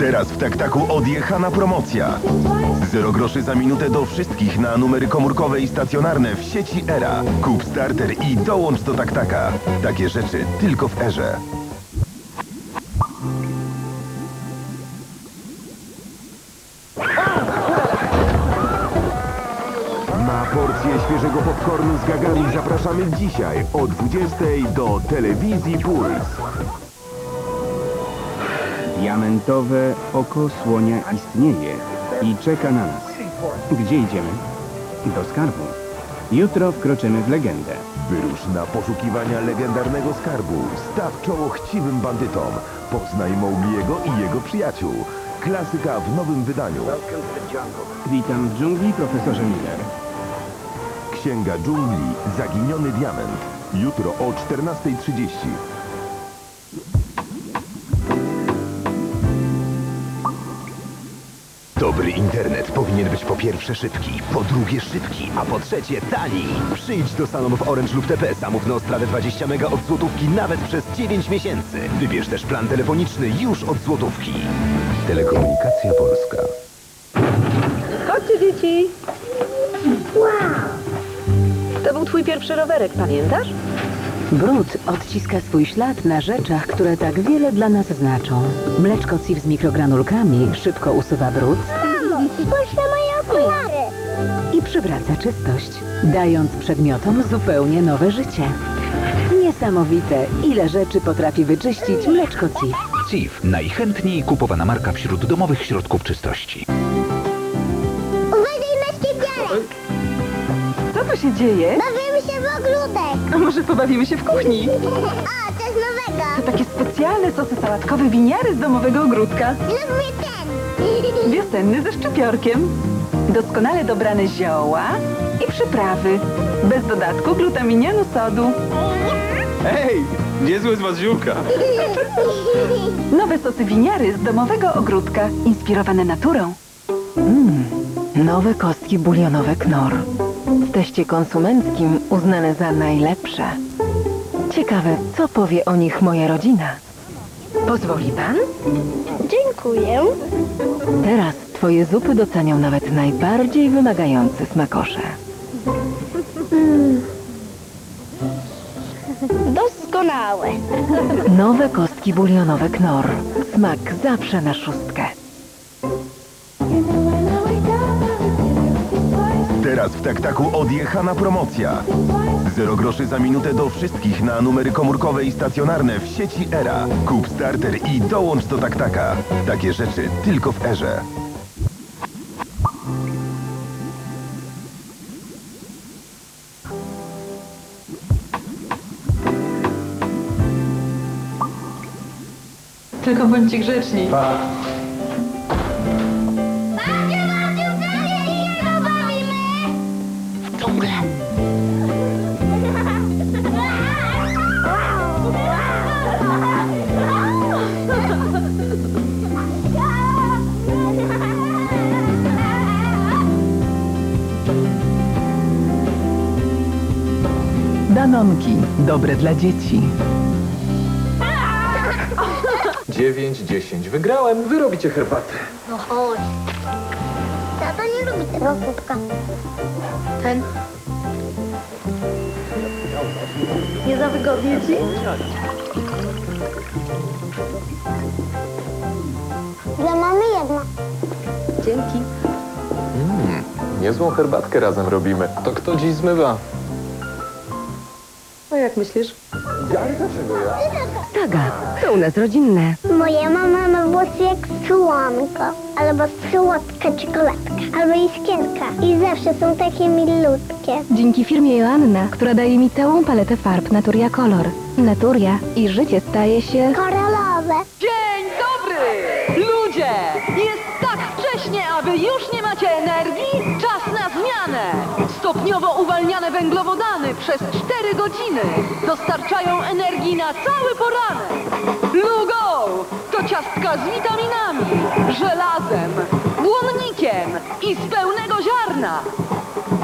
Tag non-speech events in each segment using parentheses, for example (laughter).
Teraz w taktaku odjechana promocja. Zero groszy za minutę do wszystkich na numery komórkowe i stacjonarne w sieci Era. Kup starter i dołącz do taktaka. Takie rzeczy tylko w Erze. Na porcję świeżego popcornu z gagami zapraszamy dzisiaj o 20 do telewizji Puls. Diamentowe oko słonia istnieje i czeka na nas. Gdzie idziemy? Do skarbu. Jutro wkroczymy w legendę. Wyrusz na poszukiwania legendarnego skarbu. Staw czoło chciwym bandytom. Poznaj Mowgliego i jego przyjaciół. Klasyka w nowym wydaniu. Witam w dżungli, profesorze Miller. Księga dżungli. Zaginiony diament. Jutro o 14.30. Dobry internet powinien być po pierwsze szybki, po drugie szybki, a po trzecie tani. Przyjdź do salonów Orange lub TP, zamów na Ostrawę 20 mega od złotówki nawet przez 9 miesięcy. Wybierz też plan telefoniczny już od złotówki. Telekomunikacja Polska. Chodźcie, dzieci. To był twój pierwszy rowerek, pamiętasz? Brud odciska swój ślad na rzeczach, które tak wiele dla nas znaczą. Mleczko CIF z mikrogranulkami szybko usuwa brud Spójrz na moje okulary. i przywraca czystość, dając przedmiotom zupełnie nowe życie. Niesamowite, ile rzeczy potrafi wyczyścić mleczko CIF. CIF. Najchętniej kupowana marka wśród domowych środków czystości. Uważaj na ściepiarę. Co tu się dzieje? W ogródek. A może pobawimy się w kuchni? O, coś nowego. To takie specjalne sosy sałatkowe winiary z domowego ogródka. Lubię ten. (laughs) Wiosenny ze szczypiorkiem. Doskonale dobrane zioła i przyprawy. Bez dodatku glutaminianu sodu. Hej! Niezłe z was ziółka. (laughs) Nowe sosy winiary z domowego ogródka. Inspirowane naturą. Nowe kostki bulionowe Knor. W teście konsumenckim uznane za najlepsze. Ciekawe, co powie o nich moja rodzina. Pozwoli pan? Dziękuję. Teraz twoje zupy docenią nawet najbardziej wymagający smakosze. Doskonałe. Nowe kostki bulionowe Knor. Smak zawsze na szóstkę. Teraz w taktaku odjechana promocja. Zero groszy za minutę do wszystkich na numery komórkowe i stacjonarne w sieci Era. Kup starter i dołącz do taktaka. Takie rzeczy tylko w Erze. Tylko bądźcie grzeczni. Babciu, Danonki. Dobre dla dzieci. 9, 10. Wygrałem. Wy robicie herbatę. No chodź. Tata nie lubi tego kubka. Ten. Nie za wygodnie ci? Dla mamy jedna. Dzięki. Niezłą herbatkę razem robimy. To kto dziś zmywa? Myślisz? Ja? Dlaczego ja? Saga. To u nas rodzinne. Moja mama ma włosy jak słonko. Albo słodka czekoladka. Albo iskierka. I zawsze są takie milutkie. Dzięki firmie Joanna, która daje mi całą paletę farb Naturia Color. Naturia i życie staje się... Koralowe. Dzień dobry! Ludzie! Jest tak wcześnie, a wy już nie macie energii? Stopniowo uwalniane węglowodany przez 4 godziny dostarczają energii na cały poranek. Lugo! To ciastka z witaminami, żelazem, błonnikiem i z pełnego ziarna.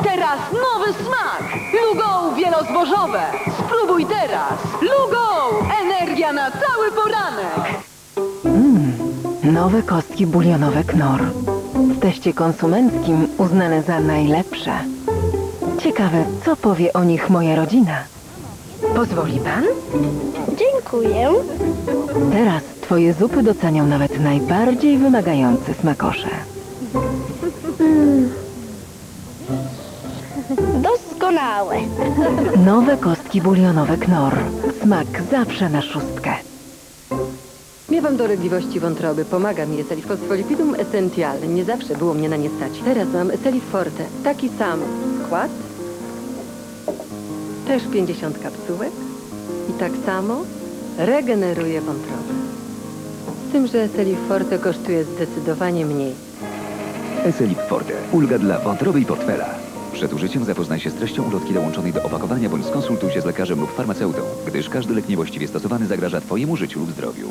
Teraz nowy smak! Lugo wielozbożowe! Spróbuj teraz! Lugo! Energia na cały poranek! Nowe kostki bulionowe Knor. W teście konsumenckim uznane za najlepsze. Ciekawe, co powie o nich moja rodzina. Pozwoli pan? Dziękuję. Teraz twoje zupy docenią nawet najbardziej wymagający smakosze. Doskonałe. Nowe kostki bulionowe Knor. Smak zawsze na szóstkę. Miewam dolegliwości wątroby. Pomaga mi Eselif Fosfolipidum Essential. Nie zawsze było mnie na nie stać. Teraz mam Eselif Forte. Taki sam skład. Też 50 kapsułek. I tak samo regeneruje wątrobę. Z tym, że Eselif Forte kosztuje zdecydowanie mniej. Eselip Forte. Ulga dla wątroby i portfela. Przed użyciem zapoznaj się z treścią ulotki dołączonej do opakowania bądź skonsultuj się z lekarzem lub farmaceutą, gdyż każdy lek niewłaściwie stosowany zagraża Twojemu życiu lub zdrowiu.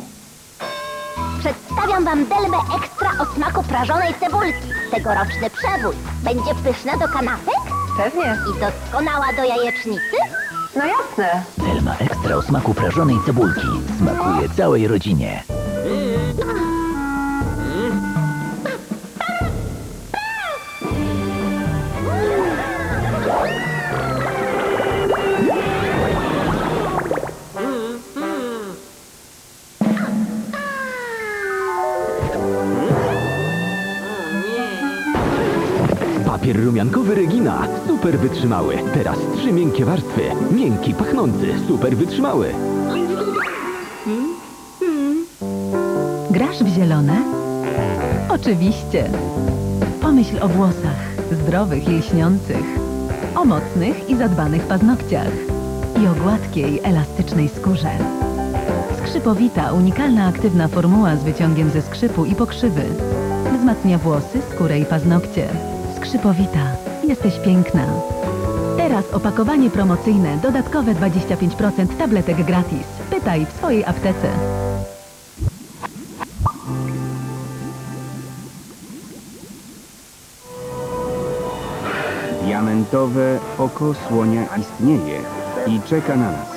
Przedstawiam wam delmę ekstra o smaku prażonej cebulki. Tegoroczny przebój. Będzie pyszna do kanapek Pewnie. i doskonała do jajecznicy. No jasne. Delma Ekstra o smaku prażonej cebulki. Smakuje całej rodzinie. Rumiankowy Regina. Super wytrzymały. Teraz trzy miękkie warstwy. Miękki, pachnący. Super wytrzymały. Grasz w zielone? Oczywiście. Pomyśl o włosach, zdrowych i lśniących, o mocnych i zadbanych paznokciach i o gładkiej, elastycznej skórze. Skrzypowita, unikalna aktywna formuła z wyciągiem ze skrzypu i pokrzywy. Wzmacnia włosy, skórę i paznokcie. Skrzypowita. Jesteś piękna. Teraz opakowanie promocyjne, dodatkowe 25% tabletek gratis. Pytaj w swojej aptece. Diamentowe oko słonia istnieje i czeka na nas.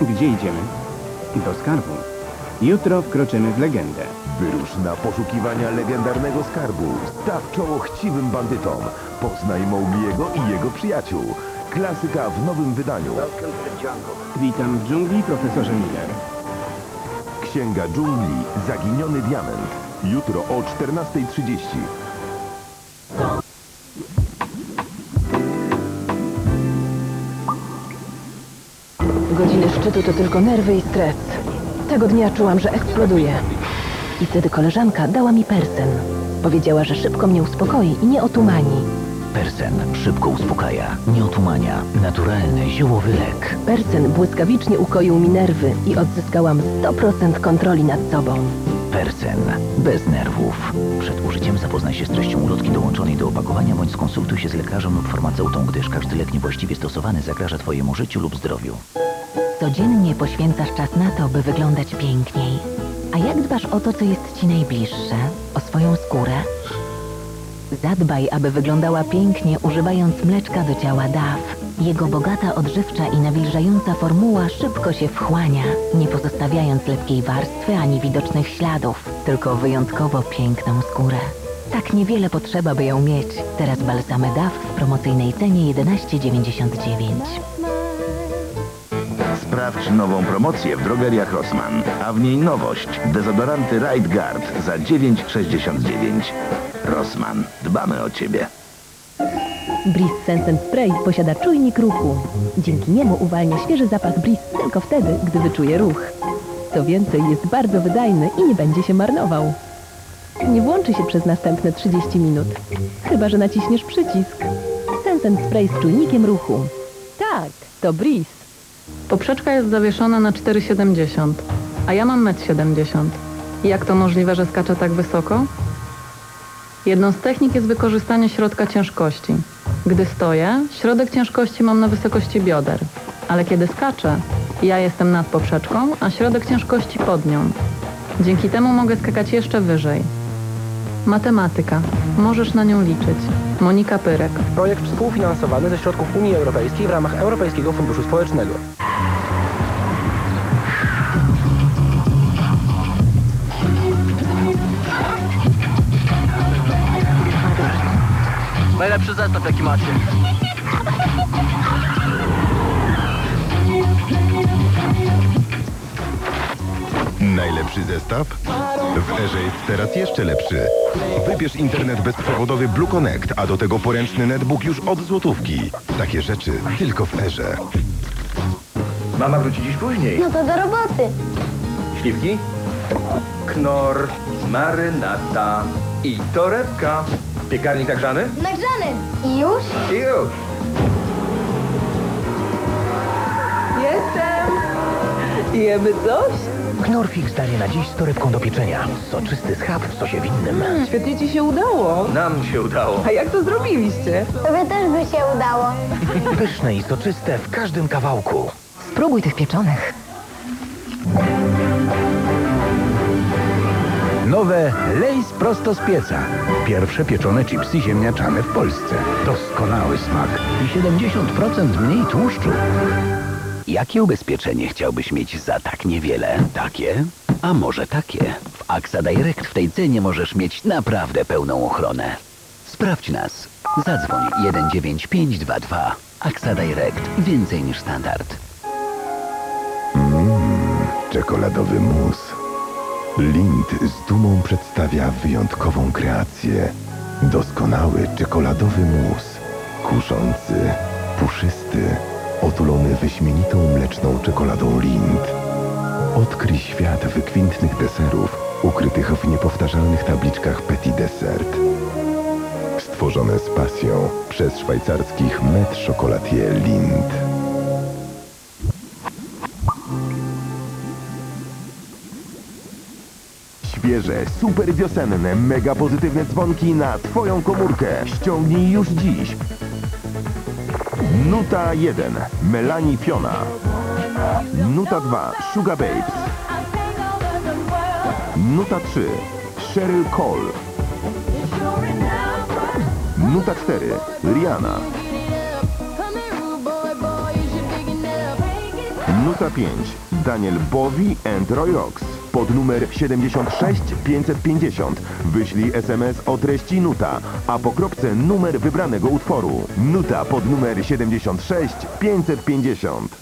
Gdzie idziemy? Do skarbu. Jutro wkroczymy w legendę. Wyrusz na poszukiwania legendarnego skarbu. Staw czoło chciwym bandytom. Poznaj Mowgliego i jego przyjaciół. Klasyka w nowym wydaniu. Witam w dżungli, profesorze Miller. Księga dżungli. Zaginiony diament. Jutro o 14.30. Godziny szczytu to tylko nerwy i stres. Tego dnia czułam, że eksploduję. I wtedy koleżanka dała mi persen. Powiedziała, że szybko mnie uspokoi i nie otumani. Persen szybko uspokaja, nie otumania. Naturalny, ziołowy lek. Persen błyskawicznie ukoił mi nerwy i odzyskałam 100% kontroli nad sobą. Persen. Bez nerwów. Przed użyciem zapoznaj się z treścią ulotki dołączonej do opakowania bądź skonsultuj się z lekarzem lub farmaceutą, gdyż każdy lek niewłaściwie stosowany zagraża Twojemu życiu lub zdrowiu. Codziennie poświęcasz czas na to, by wyglądać piękniej. A jak dbasz o to, co jest ci najbliższe? O swoją skórę? Zadbaj, aby wyglądała pięknie, używając mleczka do ciała DAF. Jego bogata, odżywcza i nawilżająca formuła szybko się wchłania, nie pozostawiając lepkiej warstwy ani widocznych śladów, tylko wyjątkowo piękną skórę. Tak niewiele potrzeba, by ją mieć. Teraz balsamy DAF w promocyjnej cenie 11,99. Sprawdź nową promocję w drogeriach Rossmann, a w niej nowość. Dezodoranty Right Guard za 9,69. Rossmann, dbamy o Ciebie. Breeze Sense Spray posiada czujnik ruchu. Dzięki niemu uwalnia świeży zapach Breeze tylko wtedy, gdy wyczuje ruch. Co więcej, jest bardzo wydajny i nie będzie się marnował. Nie włączy się przez następne 30 minut. Chyba, że naciśniesz przycisk. Sense Spray z czujnikiem ruchu. Tak, to Breeze. Poprzeczka jest zawieszona na 4,70, a ja mam 1,70 m. Jak to możliwe, że skaczę tak wysoko? Jedną z technik jest wykorzystanie środka ciężkości. Gdy stoję, środek ciężkości mam na wysokości bioder, ale kiedy skaczę, ja jestem nad poprzeczką, a środek ciężkości pod nią. Dzięki temu mogę skakać jeszcze wyżej. Matematyka. Możesz na nią liczyć. Monika Pyrek. Projekt współfinansowany ze środków Unii Europejskiej w ramach Europejskiego Funduszu Społecznego. Najlepszy zestaw jaki macie. Najlepszy zestaw? W Erze jest teraz jeszcze lepszy. Wybierz internet bezprzewodowy Blue Connect, a do tego poręczny netbook już od złotówki. Takie rzeczy tylko w Erze. Mama wróci dziś później. No to do roboty. Śliwki? Knor, marynata i torebka. Piekarnik nagrzany? Nagrzany. I już? I już. Jestem! Jemy coś? Knorfix daje na dziś z torebką do pieczenia. Soczysty schab w sosie winnym. Świetnie ci się udało. Nam się udało. A jak to zrobiliście? Tobie też by się udało. Pyszne i soczyste w każdym kawałku. Spróbuj tych pieczonych. Nowe Lejs prosto z pieca. Pierwsze pieczone chipsy ziemniaczane w Polsce. Doskonały smak i 70% mniej tłuszczu. Jakie ubezpieczenie chciałbyś mieć za tak niewiele? Takie? A może takie? W AXA Direct w tej cenie możesz mieć naprawdę pełną ochronę. Sprawdź nas. Zadzwoń 19522. AXA Direct. Więcej niż standard. Mmm, czekoladowy mus. Lind z dumą przedstawia wyjątkową kreację. Doskonały czekoladowy mus. Kuszący, puszysty, otulony wyśmienitą mleczną czekoladą Lind. Odkryj świat wykwintnych deserów, ukrytych w niepowtarzalnych tabliczkach Petit Dessert. Stworzone z pasją przez szwajcarskich Met Chocolatier Lind. Świeże, super wiosenne, mega pozytywne dzwonki na Twoją komórkę. Ściągnij już dziś. Nuta 1. Melanie Fiona. Nuta 2. Sugar Babes. Nuta 3. Cheryl Cole. Nuta 4. Rihanna. Nuta 5. Daniel Bowie and Roy Rocks. Pod numer 76 550 wyślij SMS o treści Nuta, a po kropce numer wybranego utworu. Nuta pod numer 76 550.